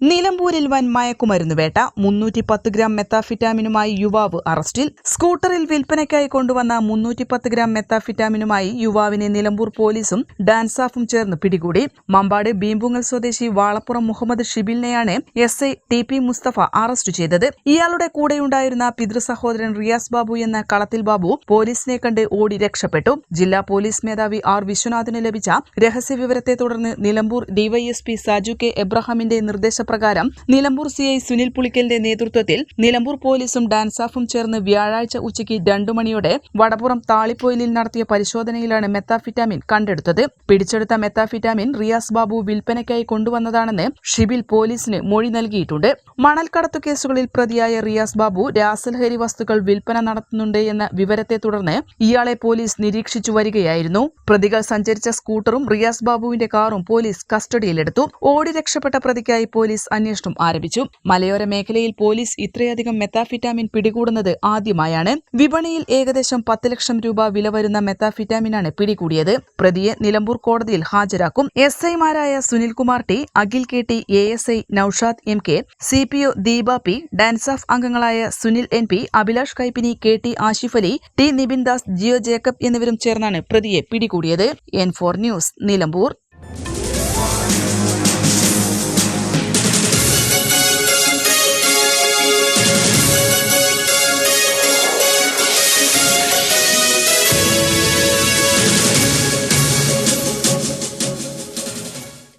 നിലമ്പൂരിൽ വൻ മയക്കുമരുന്ന് വേട്ട. മുന്നൂറ്റി പത്ത് ഗ്രാം മെത്താഫിറ്റാമിനുമായി യുവാവ് അറസ്റ്റിൽ. സ്കൂട്ടറിൽ വിൽപ്പനയ്ക്കായി കൊണ്ടുവന്ന മുന്നൂറ്റി പത്ത് ഗ്രാം മെത്താഫിറ്റാമിനുമായി യുവാവിനെ നിലമ്പൂർ പോലീസും ഡാൻസാഫും ചേർന്ന് പിടികൂടി. മമ്പാട് ബീമ്പുങ്ങൽ സ്വദേശി Valappuram Muhammad ഷിബിലിനെയാണ് S I T P Musthafa arrest ചെയ്തത്. ഇയാളുടെ കൂടെയുണ്ടായിരുന്ന പിതൃ സഹോദരൻ റിയാസ് ബാബു എന്ന കളത്തിൽ ബാബു പോലീസിനെ കണ്ട് ഓടി രക്ഷപ്പെട്ടു. ജില്ലാ പോലീസ് മേധാവി ആർ വിശ്വനാഥിന് ലഭിച്ച രഹസ്യ വിവരത്തെ തുടർന്ന് നിലമ്പൂർ ഡിവൈഎസ്പി സാജു കെ എബ്രഹാമിന്റെ നിർദ്ദേശപ്രകാരം നിലമ്പൂർ സി ഐ സുനിൽ പുളിക്കലിന്റെ നേതൃത്വത്തിൽ നിലമ്പൂർ പോലീസും ഡാൻസാഫും ചേർന്ന് വ്യാഴാഴ്ച ഉച്ചയ്ക്ക് രണ്ടു മണിയോടെ വടപ്പുറം താളിപ്പോയിലിൽ നടത്തിയ പരിശോധനയിലാണ് മെത്താഫിറ്റാമിൻ കണ്ടെടുത്തത്. പിടിച്ചെടുത്ത മെത്താഫിറ്റാമിൻ റിയാസ് ബാബു വിൽപ്പനയ്ക്കായി കൊണ്ടുവന്നതാണെന്ന് ഷിബിൽ പോലീസിന് മൊഴി നൽകിയിട്ടുണ്ട്. മണൽക്കടത്തു കേസുകളിൽ പ്രതിയായ റിയാസ് ബാബു രാസലഹരി വസ്തുക്കൾ വിൽപ്പന നടത്തുന്നുണ്ട് എന്ന വിവരത്തെ തുടർന്ന് ഇയാളെ പോലീസ് നിരീക്ഷിച്ചു വരികയായിരുന്നു. പ്രതികൾ സഞ്ചരിച്ച സ്കൂട്ടറും റിയാസ് ബാബുവിന്റെ കാറും പോലീസ് കസ്റ്റഡിയിലെടുത്തു. ഓടി രക്ഷപ്പെട്ട പ്രതിക്കായി പോലീസ് അന്വേഷണം ആരംഭിച്ചു. മലയോര മേഖലയിൽ പോലീസ് ഇത്രയധികം മെത്താഫിറ്റാമിൻ പിടികൂടുന്നത് ആദ്യമായാണ്. വിപണിയിൽ ഏകദേശം പത്ത് ലക്ഷം രൂപ വില വരുന്ന മെത്താഫിറ്റാമിനാണ് പിടികൂടിയത്. പ്രതിയെ നിലമ്പൂർ കോടതിയിൽ ഹാജരാക്കും. എസ് ഐമാരായ Sunilkumar T Akhil K T A S I Noushad M K C P O Deepa P DANSAF അംഗങ്ങളായ Sunil N P Abhilash Kaippini K T Ashif Ali T Nibin Das Jio Jacob എന്നിവരും ചേർന്നാണ് പ്രതിയെ പിടികൂടിയത്. N four news Nilambur.